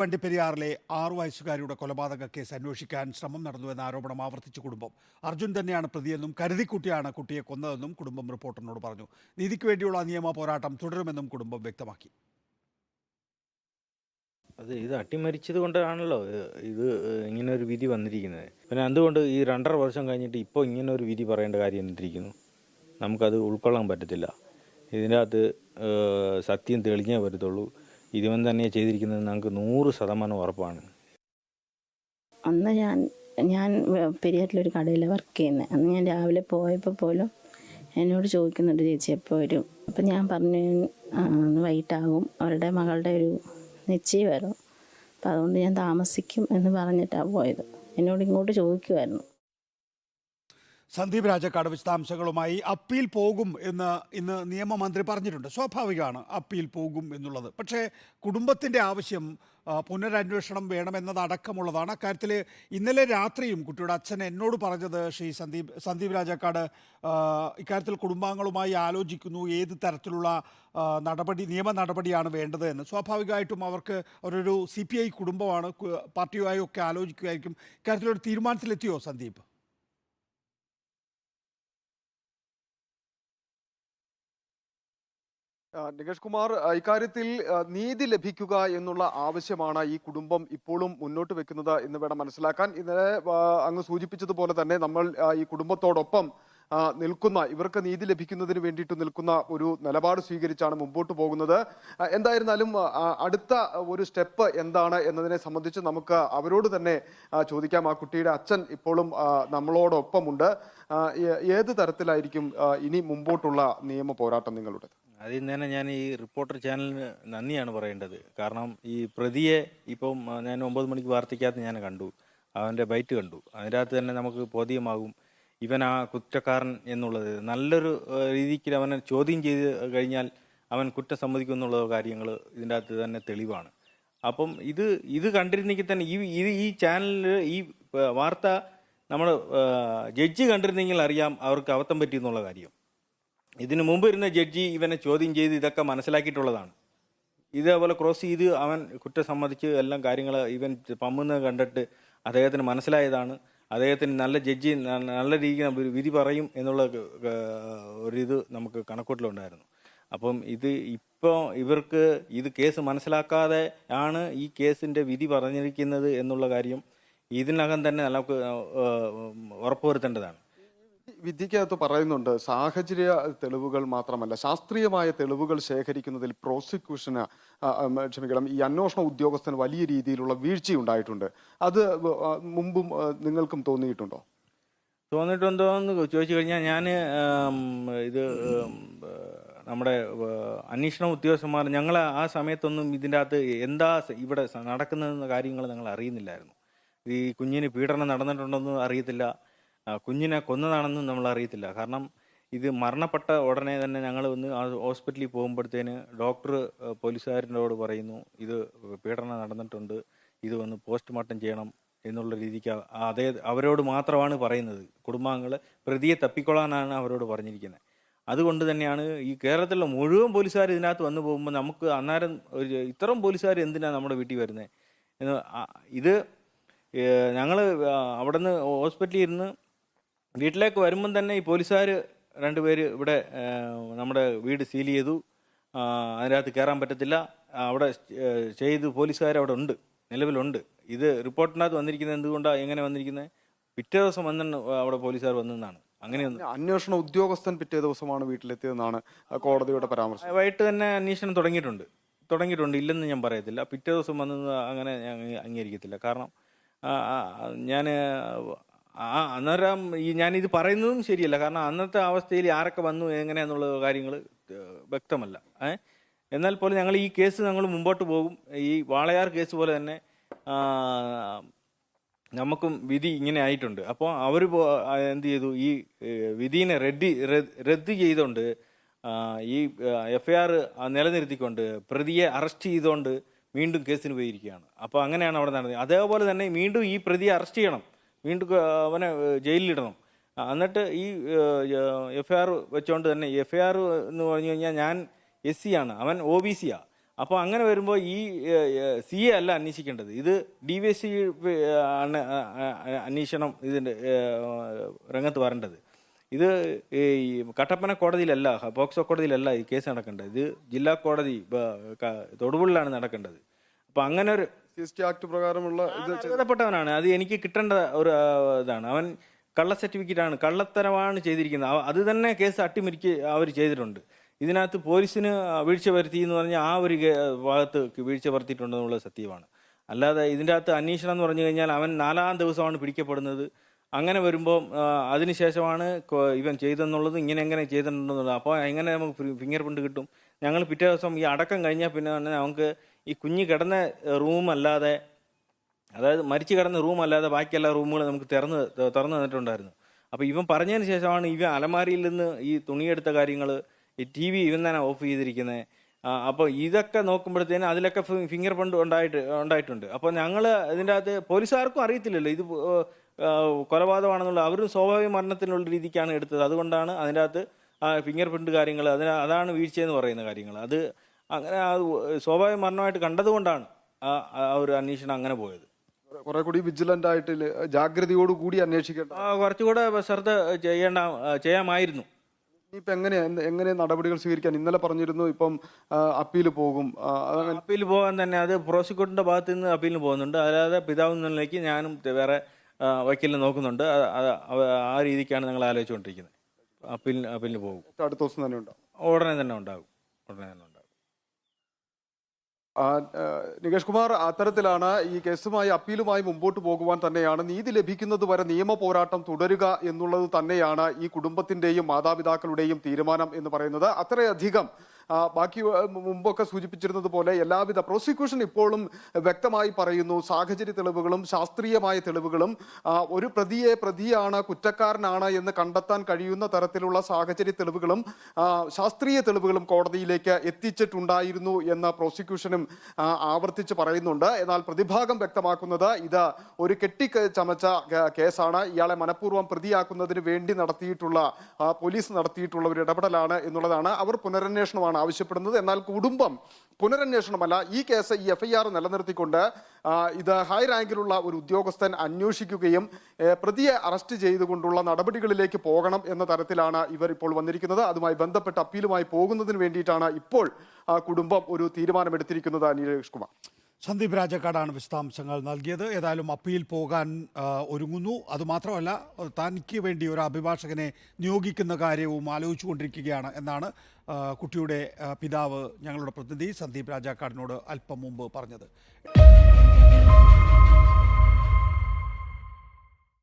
വണ്ടിപ്പെരിയാറിലെ ആറു വയസ്സുകാരിയുടെ കൊലപാതക കേസ് അന്വേഷിക്കാൻ ശ്രമം നടന്നുവെന്ന ആരോപണം ആവർത്തിച്ച കുടുംബം. അർജുൻ തന്നെയാണ് പ്രതിയെന്നും കരുതിക്കുട്ടിയാണ് കുട്ടിയെ കൊന്നതെന്നും കുടുംബം റിപ്പോർട്ടറിനോട് പറഞ്ഞു. നീതിക്ക് വേണ്ടിയുള്ള നിയമ പോരാട്ടം തുടരുമെന്നും കുടുംബം വ്യക്തമാക്കി. അത് ഇത് അട്ടിമരിച്ചത് കൊണ്ടാണല്ലോ ഇത് ഇങ്ങനെ ഒരു വിധി വന്നിരിക്കുന്നത്. പിന്നെ എന്തുകൊണ്ട് ഈ രണ്ടര വർഷം കഴിഞ്ഞിട്ട് ഇപ്പോൾ ഇങ്ങനെ ഒരു വിധി പറയേണ്ട കാര്യം എന്തിരിക്കുന്നു നമുക്കത് ഉൾക്കൊള്ളാൻ പറ്റത്തില്ല. ഇതിന്റെ അകത്ത് സത്യം തെളിഞ്ഞേ വരത്തുള്ളൂ ഇവൻ തന്നെ ചെയ്തിരിക്കുന്നത് നമുക്ക് നൂറ് ശതമാനം ഉറപ്പാണ്. അന്ന് ഞാൻ ഞാൻ പെരിയാറ്റിലൊരു കടയിൽ വർക്ക് ചെയ്യുന്നത് അന്ന് ഞാൻ രാവിലെ പോയപ്പോൾ പോലും എന്നോട് ചോദിക്കുന്നുണ്ട് ചേച്ചി എപ്പോൾ വരും. അപ്പം ഞാൻ പറഞ്ഞു "ആ, ഇന്ന് വൈകിട്ടാകും അവരുടെ മകളുടെ ഒരു നിശ്ചയമായിരുന്നു അപ്പം അതുകൊണ്ട് ഞാൻ താമസിക്കും എന്ന് പറഞ്ഞിട്ടാണ് പോയത്. എന്നോട് ഇങ്ങോട്ട് ചോദിക്കുമായിരുന്നു സന്ദീപ് രാജക്കാട് വിശദാംശങ്ങളുമായി അപ്പീൽ പോകും എന്ന് ഇന്ന് നിയമമന്ത്രി പറഞ്ഞിട്ടുണ്ട്. സ്വാഭാവികമാണ് അപ്പീൽ പോകും എന്നുള്ളത്. പക്ഷേ കുടുംബത്തിന്റെ ആവശ്യം പുനരന്വേഷണം വേണമെന്നതടക്കമുള്ളതാണ്. അക്കാര്യത്തിൽ ഇന്നലെ രാത്രിയും കുട്ടിയുടെ അച്ഛൻ എന്നോട് പറഞ്ഞത് ശ്രീ സന്ദീപ് സന്ദീപ് രാജക്കാട് ഇക്കാര്യത്തിൽ കുടുംബാംഗങ്ങളുമായി ആലോചിക്കുന്നു. ഏത് തരത്തിലുള്ള നടപടി നിയമ നടപടിയാണ് വേണ്ടത് എന്ന്. സ്വാഭാവികമായിട്ടും അവർക്ക് അവരൊരു സി പി ഐ കുടുംബമാണ്. പാർട്ടിയുമായി ഒക്കെ ആലോചിക്കുമായിരിക്കും ഇക്കാര്യത്തിലൊരു തീരുമാനത്തിലെത്തിയോ സന്ദീപ്? നികേഷ് കുമാർ ഇക്കാര്യത്തിൽ നീതി ലഭിക്കുക എന്നുള്ള ആവശ്യമാണ് ഈ കുടുംബം ഇപ്പോഴും മുന്നോട്ട് വെക്കുന്നത് എന്ന് വേണം മനസ്സിലാക്കാൻ. ഇന്നലെ അങ്ങ് സൂചിപ്പിച്ചതുപോലെ തന്നെ നമ്മൾ ഈ കുടുംബത്തോടൊപ്പം നിൽക്കുന്ന ഇവർക്ക് നീതി ലഭിക്കുന്നതിന് വേണ്ടിയിട്ട് നിൽക്കുന്ന ഒരു നിലപാട് സ്വീകരിച്ചാണ് മുമ്പോട്ട് പോകുന്നത്. എന്തായിരുന്നാലും അടുത്ത ഒരു സ്റ്റെപ്പ് എന്താണ് എന്നതിനെ സംബന്ധിച്ച് നമുക്ക് അവരോട് തന്നെ ചോദിക്കാം. ആ കുട്ടിയുടെ അച്ഛൻ ഇപ്പോഴും നമ്മളോടൊപ്പമുണ്ട്. ഏത് തരത്തിലായിരിക്കും ഇനി മുമ്പോട്ടുള്ള നിയമ പോരാട്ടം നിങ്ങളുടെ? അതിൽ തന്നെ ഞാൻ ഈ റിപ്പോർട്ടർ ചാനലിന് നന്ദിയാണ് പറയേണ്ടത്. കാരണം ഈ പ്രതിയെ ഇപ്പം ഞാൻ ഒമ്പത് മണിക്ക് വാർത്തയ്ക്കകത്ത് ഞാൻ കണ്ടു. അവന്റെ ബൈറ്റ് കണ്ടു. അതിനകത്ത് തന്നെ നമുക്ക് ബോധ്യമാകും ഇവൻ ആ കുറ്റക്കാരൻ എന്നുള്ളത്. നല്ലൊരു രീതിക്ക് അവനെ ചോദ്യം ചെയ്ത് കഴിഞ്ഞാൽ അവൻ കുറ്റം സമ്മതിക്കും എന്നുള്ള കാര്യങ്ങൾ ഇതിന്റെ അകത്ത് തന്നെ തെളിവാണ്. അപ്പം ഇത് ഇത് കണ്ടിരുന്നെങ്കിൽ തന്നെ ഈ ഇത് ഈ ചാനലിൽ ഈ വാർത്ത നമ്മൾ ജഡ്ജി കണ്ടിരുന്നെങ്കിൽ അറിയാം അവർക്ക് അബദ്ധം പറ്റിയെന്നുള്ള കാര്യം. ഇതിനു മുമ്പ് ഇരുന്ന ജഡ്ജി ഇവനെ ചോദ്യം ചെയ്ത് ഇതൊക്കെ മനസ്സിലാക്കിയിട്ടുള്ളതാണ്. ഇതേപോലെ ക്രോസ് ചെയ്ത് അവൻ കുറ്റം സമ്മതിച്ച് എല്ലാം കാര്യങ്ങൾ ഇവൻ പമ്മുന്നത് കണ്ടിട്ട് അദ്ദേഹത്തിന് മനസ്സിലായതാണ്. അദ്ദേഹത്തിന് നല്ല ജഡ്ജി നല്ല രീതിയിൽ വിധി പറയും എന്നുള്ള ഒരിത് നമുക്ക് കണക്കൂട്ടിലുണ്ടായിരുന്നു. അപ്പം ഇത് ഇപ്പോൾ ഇവർക്ക് ഇത് കേസ് മനസ്സിലാക്കാതെ ആണ് ഈ കേസിന്റെ വിധി പറഞ്ഞിരിക്കുന്നത് എന്നുള്ള കാര്യം ഇതിനകം തന്നെ നമുക്ക് ഉറപ്പുവരുത്തേണ്ടതാണ്. വിധിക്കകത്ത് പറയുന്നുണ്ട് സാഹചര്യ തെളിവുകൾ മാത്രമല്ല ശാസ്ത്രീയമായ തെളിവുകൾ ശേഖരിക്കുന്നതിൽ പ്രോസിക്യൂഷന് ക്ഷമിക്കണം ഈ അന്വേഷണ ഉദ്യോഗസ്ഥന് വലിയ രീതിയിലുള്ള വീഴ്ചയുണ്ടായിട്ടുണ്ട്. അത് മുമ്പും നിങ്ങൾക്കും തോന്നിയിട്ടുണ്ടോ? തോന്നിയിട്ടുണ്ടോ എന്ന് ചോദിച്ചു കഴിഞ്ഞാൽ ഞാൻ ഇത് നമ്മുടെ അന്വേഷണ ഉദ്യോഗസ്ഥന്മാർ ഞങ്ങൾ ആ സമയത്തൊന്നും ഇതിന്റെ അകത്ത് എന്താ ഇവിടെ നടക്കുന്ന കാര്യങ്ങൾ ഞങ്ങൾ അറിയുന്നില്ലായിരുന്നു. ഈ കുഞ്ഞിന് പീഡനം നടന്നിട്ടുണ്ടെന്ന് അറിയത്തില്ല. കുഞ്ഞിനെ കൊന്നതാണെന്നും നമ്മൾ അറിയത്തില്ല കാരണം ഇത് മരണപ്പെട്ട ഉടനെ തന്നെ ഞങ്ങൾ ഒന്ന് ആ ഹോസ്പിറ്റലിൽ പോകുമ്പോഴത്തേന് ഡോക്ടർ പോലീസുകാരനോട് പറയുന്നു ഇത് പീഡനം നടന്നിട്ടുണ്ട് ഇത് ഒന്ന് പോസ്റ്റ്മോർട്ടം ചെയ്യണം എന്നുള്ള രീതിക്ക് അതേ അവരോട് മാത്രമാണ് പറയുന്നത്. കുടുംബാംഗങ്ങൾ പ്രതിയെ തപ്പിക്കൊള്ളാനാണ് അവരോട് പറഞ്ഞിരിക്കുന്നത്. അതുകൊണ്ട് തന്നെയാണ് ഈ കേരളത്തിലുള്ള മുഴുവൻ പോലീസുകാർ ഇതിനകത്ത് വന്നു പോകുമ്പോൾ നമുക്ക് അന്നേരം ഒരു ഇത്രയും പോലീസുകാർ എന്തിനാണ് നമ്മുടെ വീട്ടിൽ വരുന്നത് ഇത് ഞങ്ങൾ അവിടെ നിന്ന് ഹോസ്പിറ്റലിൽ ഇരുന്ന് വീട്ടിലേക്ക് വരുമ്പം തന്നെ ഈ പോലീസുകാർ രണ്ടുപേര് ഇവിടെ നമ്മുടെ വീട് സീൽ ചെയ്തു. അതിനകത്ത് കയറാൻ പറ്റത്തില്ല. അവിടെ ചെയ്തു പോലീസുകാർ അവിടെ ഉണ്ട്. നിലവിലുണ്ട്. ഇത് റിപ്പോർട്ടിനകത്ത് വന്നിരിക്കുന്നത് എന്തുകൊണ്ടാണ് എങ്ങനെ വന്നിരിക്കുന്നത്? പിറ്റേ ദിവസം വന്ന അവിടെ പോലീസുകാർ വന്നെന്നാണ്. അങ്ങനെയൊന്നും അന്വേഷണ ഉദ്യോഗസ്ഥൻ പിറ്റേ ദിവസമാണ് വീട്ടിലെത്തിയതെന്നാണ് കോടതിയുടെ പരാമർശം. വൈകിട്ട് തന്നെ അന്വേഷണം തുടങ്ങിയിട്ടുണ്ട്. തുടങ്ങിയിട്ടുണ്ട്. ഇല്ലെന്ന് ഞാൻ പറയത്തില്ല. പിറ്റേ ദിവസം വന്നത് അങ്ങനെ ഞാൻ അംഗീ- അംഗീകരിക്കത്തില്ല. കാരണം ഞാൻ ആ അന്നേരം ഈ ഞാനിത് പറയുന്നതും ശരിയല്ല. കാരണം അന്നത്തെ അവസ്ഥയിൽ ആരൊക്കെ വന്നു എങ്ങനെയാന്നുള്ള കാര്യങ്ങൾ വ്യക്തമല്ല. ഏ? എന്നാൽ പോലും ഞങ്ങൾ ഈ കേസ് ഞങ്ങൾ മുമ്പോട്ട് പോകും. ഈ വാളയാർ കേസ് പോലെ തന്നെ നമുക്കും വിധി ഇങ്ങനെ ആയിട്ടുണ്ട്. അപ്പോൾ അവർ എന്ത് ചെയ്തു? ഈ വിധീനെ റെഡി റദ്ദ് ചെയ്തുകൊണ്ട് ഈ എഫ് ഐ ആർ നിലനിർത്തിക്കൊണ്ട് പ്രതിയെ അറസ്റ്റ് ചെയ്തുകൊണ്ട് വീണ്ടും കേസിന് പോയിരിക്കുകയാണ്. അപ്പോൾ അങ്ങനെയാണ് അവിടെ നടന്നത്. അതേപോലെ തന്നെ വീണ്ടും ഈ പ്രതിയെ അറസ്റ്റ് ചെയ്യണം. വീണ്ടും അവനെ ജയിലിലിടണം. എന്നിട്ട് ഈ എഫ് ഐ ആർ വെച്ചുകൊണ്ട് തന്നെ എഫ് ഐ ആർ എന്ന് പറഞ്ഞു കഴിഞ്ഞാൽ ഞാൻ എസ് സി ആണ് അവൻ ഒ ബി സിയാണ് അപ്പോൾ അങ്ങനെ വരുമ്പോൾ ഈ സി എ അല്ല അന്വേഷിക്കേണ്ടത്. ഇത് ഡി വി എസ് സി ആണ് അന്വേഷണം ഇതിന്റെ രംഗത്ത് വരേണ്ടത്. ഇത് ഈ കട്ടപ്പന കോടതിയിലല്ല പോക്സോ കോടതിയിലല്ല ഈ കേസ് നടക്കേണ്ടത്. ഇത് ജില്ലാ കോടതി തൊടുപുള്ളിലാണ് നടക്കേണ്ടത്. അപ്പോൾ അങ്ങനെ ഒരു എസ് ടി ആക്ട് പ്രകാരമുള്ള ഇത് അർഹതപ്പെട്ടവനാണ് അത് എനിക്ക് കിട്ടേണ്ട ഒരു ഇതാണ്. അവൻ കള്ള സർട്ടിഫിക്കറ്റ് ആണ് കള്ളത്തരമാണ് ചെയ്തിരിക്കുന്നത്. അവ- അത് തന്നെ കേസ് അട്ടിമറിക്ക് അവർ ചെയ്തിട്ടുണ്ട്. ഇതിനകത്ത് പോലീസിന് വീഴ്ച വരുത്തി എന്ന് പറഞ്ഞാൽ ആ ഒരു കേ- ഭാഗത്ത് വീഴ്ച വരുത്തിയിട്ടുണ്ടെന്നുള്ളത് സത്യമാണ്. അല്ലാതെ ഇതിന്റെ അകത്ത് അന്വേഷണം എന്ന് പറഞ്ഞു കഴിഞ്ഞാൽ അവൻ നാലാം ദിവസമാണ് പിടിക്കപ്പെടുന്നത്. അങ്ങനെ വരുമ്പോൾ അതിനുശേഷമാണ് കൊ- ഇവൻ ചെയ്തെന്നുള്ളത് ഇങ്ങനെ എങ്ങനെ ചെയ്തിട്ടുണ്ടെന്നുള്ളത്. അപ്പോൾ എങ്ങനെ നമുക്ക് ഫിംഗർ പ്രിന്റ് കിട്ടും? ഞങ്ങൾ പിറ്റേ ദിവസം ഈ അടക്കം കഴിഞ്ഞാൽ പിന്നെ തന്നെ നമുക്ക് ഈ കുഞ്ഞ് കിടന്ന റൂം അല്ലാതെ അതായത് മരിച്ചു കിടന്ന റൂം അല്ലാതെ ബാക്കി എല്ലാ നമുക്ക് തുറന്ന് തുറന്നു തന്നിട്ടുണ്ടായിരുന്നു. അപ്പോൾ ഇവൻ പറഞ്ഞതിന് ശേഷമാണ് ഇവ അലമാരിയിൽ നിന്ന് ഈ തുണിയെടുത്ത കാര്യങ്ങൾ ഈ ടി വി ഇവൻ തന്നെ ഓഫ് ചെയ്തിരിക്കുന്നത് അപ്പോൾ ഇതൊക്കെ നോക്കുമ്പോഴത്തേന് അതിലൊക്കെ ഫിംഗർ പ്രിന്റ് ഉണ്ടായിട്ട് ഉണ്ടായിട്ടുണ്ട്. അപ്പോൾ ഞങ്ങൾ ഇതിന്റെ അകത്ത് പോലീസുകാർക്കും അറിയത്തില്ലല്ലോ. ഇത് കൊലപാതകമാണെന്നുള്ള അവരും സ്വാഭാവിക മരണത്തിനുള്ള രീതിക്കാണ് എടുത്തത്. അതുകൊണ്ടാണ് അതിന്റെ അകത്ത് ഫിംഗർ പ്രിന്റ് കാര്യങ്ങൾ അതിന് അതാണ് വീഴ്ചയെന്ന് പറയുന്ന കാര്യങ്ങൾ അത് അങ്ങനെ അത് സ്വാഭാവിക മരണമായിട്ട് കണ്ടതുകൊണ്ടാണ് ആ ആ ഒരു അന്വേഷണം അങ്ങനെ പോയത്. കുറെ കൂടി വിജിലന്റ് ആയിട്ട് ജാഗ്രതയോട് കൂടി അന്വേഷിക്കേണ്ട ആ, കുറച്ചുകൂടെ ശ്രദ്ധ ചെയ്യേണ്ട ചെയ്യാമായിരുന്നു. ഇനിയിപ്പോ എങ്ങനെ എങ്ങനെ നടപടികൾ സ്വീകരിക്കാൻ? ഇന്നലെ പറഞ്ഞിരുന്നു ഇപ്പം അപ്പീൽ പോകും. ആ, അതങ്ങനെ അപ്പീൽ പോകാൻ തന്നെ അത് പ്രോസിക്യൂട്ടറിന്റെ ഭാഗത്ത് നിന്ന് അപ്പീലിന് പോകുന്നുണ്ട്. അല്ലാതെ പിതാവ് എന്ന നിലയ്ക്ക് ഞാനും വേറെ ആ, വക്കീലിനെ നോക്കുന്നുണ്ട്. അത് അത് അവ- ആ രീതിക്കാണ് ഞങ്ങൾ ആലോചിച്ചുകൊണ്ടിരിക്കുന്നത്. അപ്പീലിന് അപ്പീലിന് പോകും. അടുത്ത ദിവസം തന്നെ ഉണ്ടാവും. ഉടനെ തന്നെ ഉണ്ടാകും ഉടനെ തന്നെ ഉണ്ടാകും നികേഷ് കുമാർ അത്തരത്തിലാണ് ഈ കേസുമായി അപ്പീലുമായി മുമ്പോട്ട് പോകുവാൻ തന്നെയാണ് നീതി ലഭിക്കുന്നത് വരെ നിയമ പോരാട്ടം തുടരുക എന്നുള്ളത് തന്നെയാണ് ഈ കുടുംബത്തിന്റെയും മാതാപിതാക്കളുടെയും തീരുമാനം എന്ന് പറയുന്നത്. അത്രയധികം ബാക്കി മുമ്പൊക്കെ സൂചിപ്പിച്ചിരുന്നത് പോലെ എല്ലാവിധ പ്രോസിക്യൂഷൻ ഇപ്പോഴും വ്യക്തമായി പറയുന്നു. സാഹചര്യ തെളിവുകളും ശാസ്ത്രീയമായ തെളിവുകളും ഒരു പ്രതിയെ പ്രതിയാണ് കുറ്റക്കാരനാണ് എന്ന് കണ്ടെത്താൻ കഴിയുന്ന തരത്തിലുള്ള സാഹചര്യ തെളിവുകളും ശാസ്ത്രീയ തെളിവുകളും കോടതിയിലേക്ക് എത്തിച്ചിട്ടുണ്ടായിരുന്നു എന്ന പ്രോസിക്യൂഷനും ആവർത്തിച്ച് പറയുന്നുണ്ട്. എന്നാൽ പ്രതിഭാഗം വ്യക്തമാക്കുന്നത് ഇത് ഒരു കെട്ടി ചമച്ച കേസാണ്. ഇയാളെ മനഃപൂർവം പ്രതിയാക്കുന്നതിന് വേണ്ടി നടത്തിയിട്ടുള്ള പോലീസ് നടത്തിയിട്ടുള്ള ഒരു ഇടപെടലാണ് എന്നുള്ളതാണ്. അവർ പുനരന്വേഷണമാണ് ആവശ്യപ്പെടുന്നത്. എന്നാൽ കുടുംബം പുനരന്വേഷണമല്ല ഈ കേസ് ഈ എഫ്ഐആർ നിലനിർത്തിക്കൊണ്ട് ഇത് ഹൈ റാങ്കിലുള്ള ഒരു ഉദ്യോഗസ്ഥൻ അന്വേഷിക്കുകയും പ്രതിയെ അറസ്റ്റ് ചെയ്തുകൊണ്ടുള്ള നടപടികളിലേക്ക് പോകണം എന്ന തരത്തിലാണ് ഇവർ ഇപ്പോൾ വന്നിരിക്കുന്നത്. അതുമായി ബന്ധപ്പെട്ട അപ്പീലുമായി പോകുന്നതിന് വേണ്ടിയിട്ടാണ് ഇപ്പോൾ കുടുംബം ഒരു തീരുമാനമെടുത്തിരിക്കുന്നത് നീരേഷ് കുമാർ. സന്ദീപ് രാജക്കാടാണ് വിശദാംശങ്ങൾ നൽകിയത്. ഏതായാലും അപ്പീൽ പോകാൻ ഒരുങ്ങുന്നു. അതുമാത്രമല്ല തനിക്ക് വേണ്ടി ഒരു അഭിഭാഷകനെ നിയോഗിക്കുന്ന കാര്യവും ആലോചിച്ചുകൊണ്ടിരിക്കുകയാണ് എന്നാണ് കുട്ടിയുടെ പിതാവ് ഞങ്ങളുടെ പ്രതിനിധി സന്ദീപ് രാജാക്കാടിനോട് അല്പം മുമ്പ് പറഞ്ഞത്.